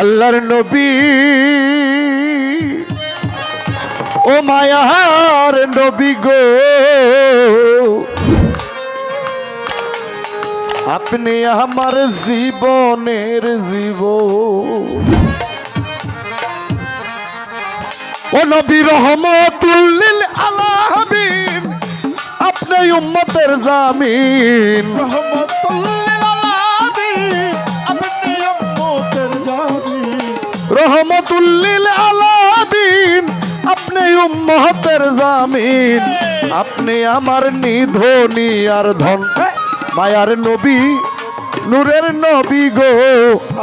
আল্লাহর নবী। ও মায়ার নবী গো। আপনি আমার জীবনের জীব। ও নবী রহমতুল্লিল আলামিন, আপনি উম্মতের জামিন। রহমতুল্লিল আলামিন, আপনি উম্মতের জামিন। আপনি আমার নিধনি আর ধন। মায়ার নবী, নূরের নবী গো,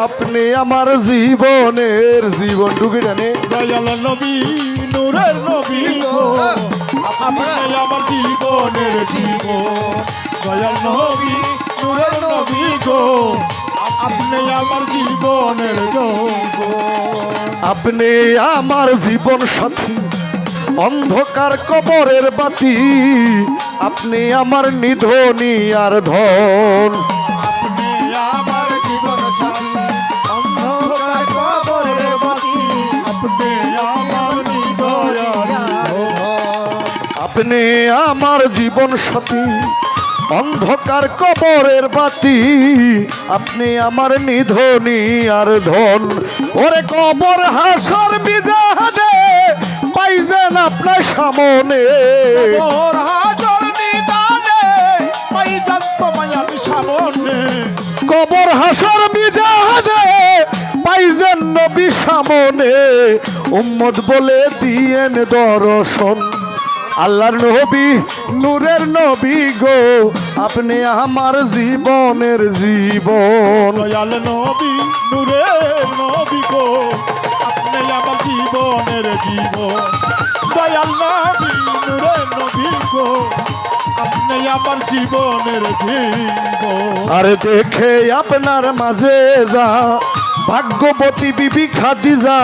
আপনি আমার জীবনের জীবন। ঢুকে জানে নবী, নূরের নবী গো আমার জীবনের জীব দয়াল নবী, নূরের নবী গো আপনি আমার জীবনের যোগ আপনি আমার জীবন সাথী অন্ধকার কবরের বাতি। আপনি আমার নিধনি আর ধন। আপনি আমার জীবন সাথী অন্ধকার কবরের বাতি। আপনি আমার নিধনি আর ধন। ওরে কবর হাসর বিজাহাদে পাইছেন আপনার সামনে। নিদানে কবর হাসর বিজাহাদে পাইছেন নবী সামনে। উম্মত বলে দিয়েন দর্শন। আল্লাহর নবী নূরের নবী গো। আপনি আমার জীবনের জীবন। দয়াল নবী নূরের নবী গো। আপনি আমার জীবনের জীব দয়াল নবী নূরের নবী গো। আপনি আমার জীবনের জীব আর দেখে আপনার মাঝে যা ভাগ্যবতী বিবি খাদিজা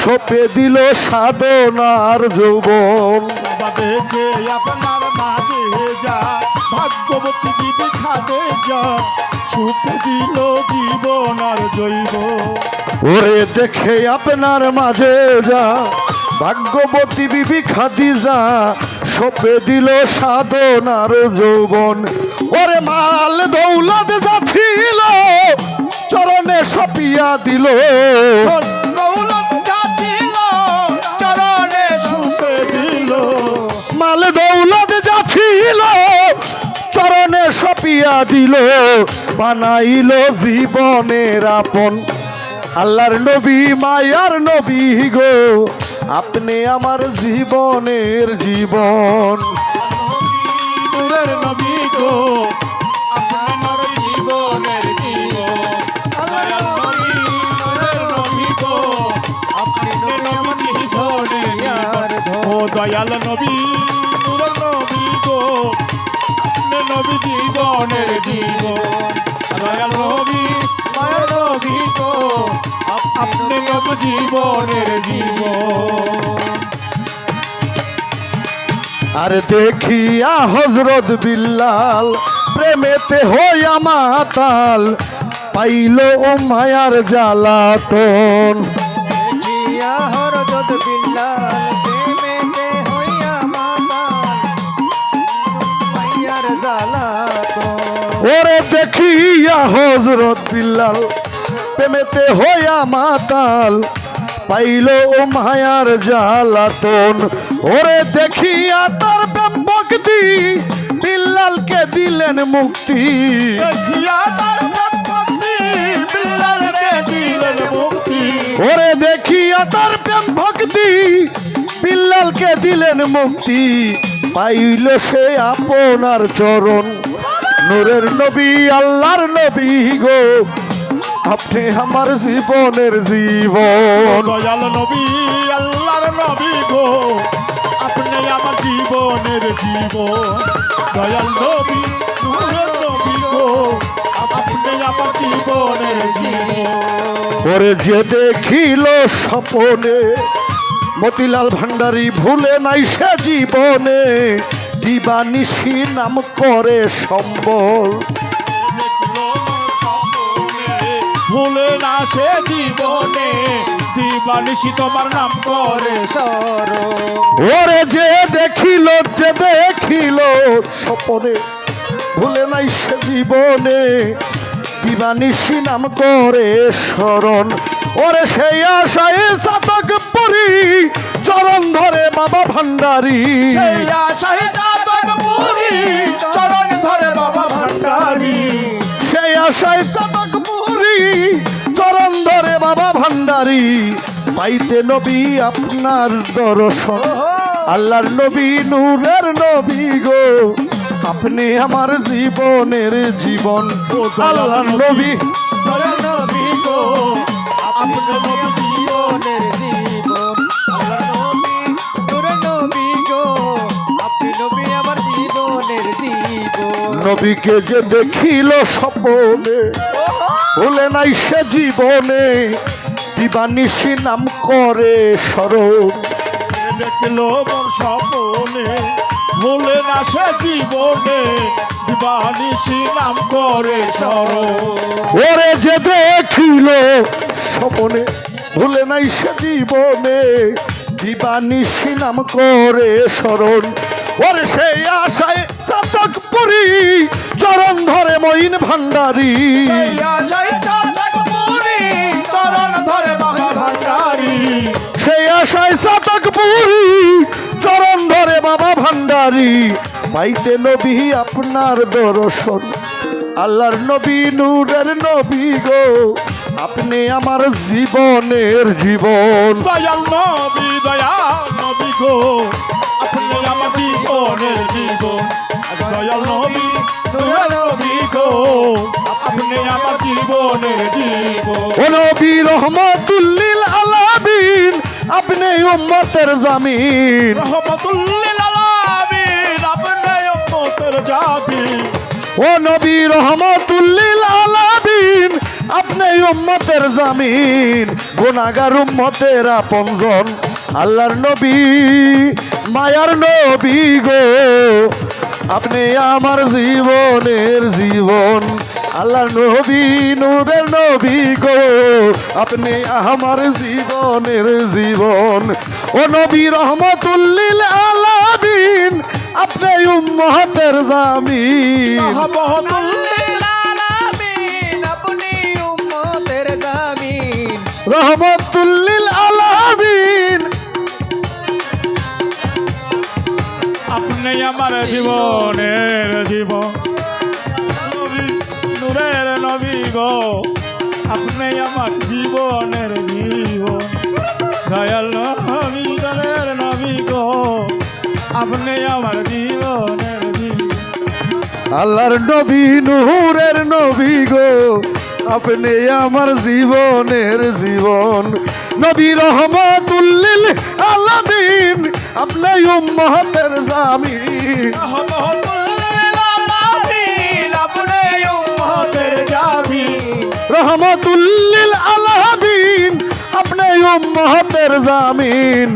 সপে দিল সাধনার যৌবন। দেখে আপনার মাঝে যা ভাগ্যবতী যা দিল জীবন আর জৈব ওরে দেখে আপনার মাঝে যা ভাগ্যবতী বিবি খাদিজা সপে দিল সাধনার যৌবন। ওরে মাল দৌলত যাচ্ছিল চরণে সপিয়া দিল। মাল দৌলত যাচ্ছিল চরণে সপিয়া দিল। বানাইল জীবনের আপন। আল্লাহর নবী মায়ার নবী গো আপনি আমার জীবনের জীবন। দয়াল নবী নবী গো। নবী জীবনের জীবন। দয়াল নবী মায়ের নবী গো। আপনি নবী জীবনের জীবন। আর দেখিয়া হজরত বিল্লাল প্রেমেতে হইয়া মাতাল, পাইল ও মায়ার জ্বালাতন। দেখিয়া হজরত বিল্লাল প্রেমেতে হইয়া মাতাল পাইল ও মায়ার জ্বালাতন ওরে দেখিয়া তার প্রেম ভক্তি বিল্লালকে দিলেন মুক্তি। দেখিয়া তার সম্পত্তি বিল্লালকে দিলেন মুক্তি। ওরে দেখিয়া তার প্রেম ভক্তি বিল্লালকে দিলেন মুক্তি। পাইল সে আপনার চরণ। নূরের নবী আল্লাহর নবী গো। আপনি আমার জীবনের জীবন। দয়াল নবী আল্লাহর নবী গো। আপনি আমার জীবনের জীবন। দয়াল নবী নূরের নবী গো। আপনি আমার জীবনের জীবন। ওরে যে দেখিল স্বপনে মতিলাল ভান্ডারি ভুলে নাই সে জীবনে। দিবানিশি নাম করে সম্বল। ভুলে না সে জীবনে দিবানিশি তোমার নাম করে সর ওরে যে দেখিল যে দেখিল স্বপনে ভুলে নাই সে জীবনে দিবানিশি নাম করে স্মরণ। ওরে সেই আশায় সাতক পরি চরণ ধরে বাবা ভান্ডারী। সেই আশায় ভান্ডারী পাইতে নবী আপনার দর্শন। আল্লাহর নবী নূরের নবী গো। আপনি আমার জীবনের জীবন আল্লাহর নবী নবীকে যে দেখিল স্বপনে ভুলে নাই সে জীবনে। দিবানিশি নাম করে স্মরণ দেখল মোর স্বপনে ভুলে না সে জীবনে দিবানিশি নাম করে স্মরণ ওরে যে দেখিল স্বপনে ভুলে নাই সে জীবনে দিবানিশি নাম করে স্মরণ ওরে সেই আশায় চাতক পুরি চরণ ধরে মইন ভান্ডারী আশায় চাতক পুরি চরণ ধরে বাবা ভান্ডারী। পাইতে নবী আপনার দর্শন। আল্লাহর নবী নূরের নবী গো। আপনি আমার জীবনের জীবন। দয়াল নবী দয়াল নবী গো। আপনি আমার জীবনের জীবন। দয়াল নবী দয়াল নবী গো। আপনি আমার জীবনের জীবন। ও নবী রহমাতুল্লিল আপনি উম্মতের জামিন। রহমতুল্লিল আলামিন আপনি উম্মতের জাবি ও নবী রহমতুল্লিল আলামিন আপনি উম্মতের জামিন। গুনাগার উম্মতের আপনজন আল্লাহর নবী মায়ার নবী গো। আপনি আমার জীবনের জীবন আল্লাহর নবী নূরের নবী গো। আপনি আমার জীবনের জীবন। ও নবী রহমতুল্লিল আলামিন আপনি উম্মতের জামিন। রহমতুল্লিল আলামিন। আপনি আমার জীবনের জীবন। নবী গো আপনি আমার জীবনের জীবন। দয়াল নবী নূরের নবী গো আপনি আমার জীবনের জীবন। আল্লাহর নবী নূরের নবী গো আপনি আমার জীবনের জীবন। নবী রহমতুল্লিল আলামিন আপনি উম্মতের জামিন। আপনি জামিন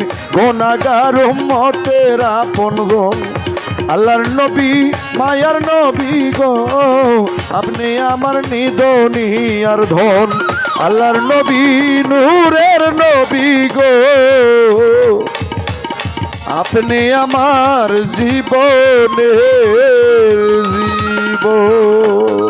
আল্লাহর নবী, মায়ার নবী গো, আপনি আমার নিদনি আর ধন। আল্লাহর নবী, নূরের নবী গো, আপনি আমার জীবনের জীবন।